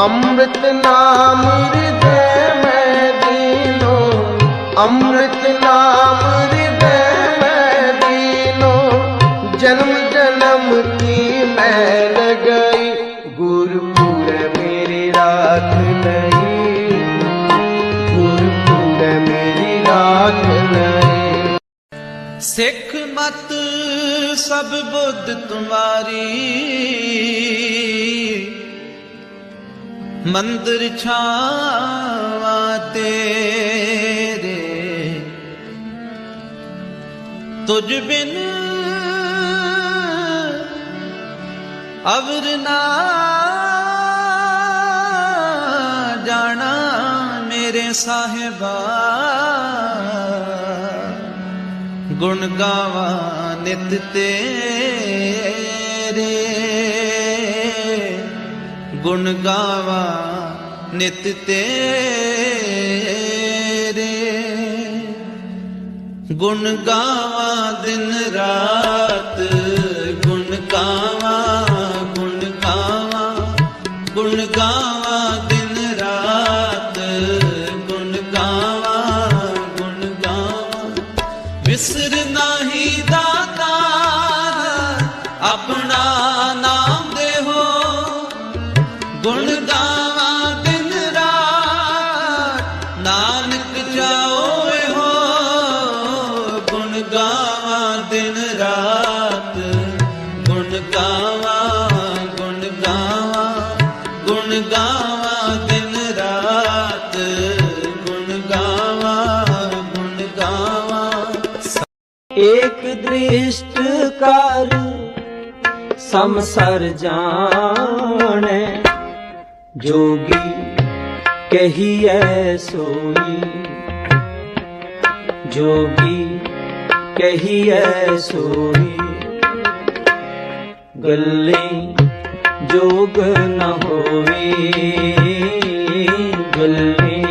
ਅੰਮ੍ਰਿਤ ਨਾਮ ਹਿਰਦੇ ਮੈਂ ਦੀਨੋ, ਅੰਮ੍ਰਿਤ ਨਾਮ ਹਿਰਦੇ ਮੈਂ ਦੀਨੋ, ਜਨਮ ਜਨਮ ਕੀ ਮੈਂ ਲਗਈ ਗੁਰਪੁਰ ਮੇਰੀ ਰਾਤ ਨਹੀਂ ਗੁਰਪੁਰ ਮੇਰੀ ਰਾਤ ਨਹੀਂ ਸਿੱਖ ਮਤ ਸਭ ਬੁੱਧ ਤੁਮਾਰੀ ਮੰਦਰ ਛਾਵਾ ਤੇਰੇ। ਤੁਝ ਬਿਨ ਅਵਰ ਨਾ ਜਾਣਾ ਮੇਰੇ ਸਾਹਿਬਾ। ਗੁਣ ਗਾਵਾ ਨਿਤ ਤੇਰੇ। ਗੁਣ ਗਾਵਾ ਨਿਤ ਤੇਰੇ। ਗੁਣ ਗਾਵਾ ਦਿਨ ਰਾਤ, ਗੁਣ ਗਾਵਾ ਗੁਣ ਗਾਵਾ ਗੁਣ ਗਾਵਾ ਦਿਨ ਰਾਤ, ਗੁਣ ਗਾਵਾ ਗੁਣ ਗਾਵਾ। ਵਿਸਰ ਨਾਹੀ ਦਾਤਾਰ ਆਪਣਾ ਨਾਮ ਗੁਣ ਗਾਵਾਂ ਦਿਨ ਰਾਤ। ਨਾਨਕ ਜਾਓਏ ਹੋ ਗੁਣ ਗਾਵਾਂ ਦਿਨ ਰਾਤ। ਗੁਣ ਗਾਵਾਂ ਗੁਣ ਗਾਵਾਂ ਗੁਣ ਗਾਵਾਂ ਦਿਨ ਰਾਤ। ਗੁਣ ਗਾਵਾਂ ਗੁਣ ਗਾਵਾਂ। ਏਕ ਦ੍ਰਿਸ਼ਟ ਕਰ ਸਮਸਰ ਜਾਣੈ। ਜੋਗੀ ਕਹੀਐ ਸੋਈ। ਜੋਗੀ ਕਹੀਐ ਸੋਈ। ਗੱਲੇ ਜੋਗ ਨ ਹੋਵੇ। ਗੱਲੇ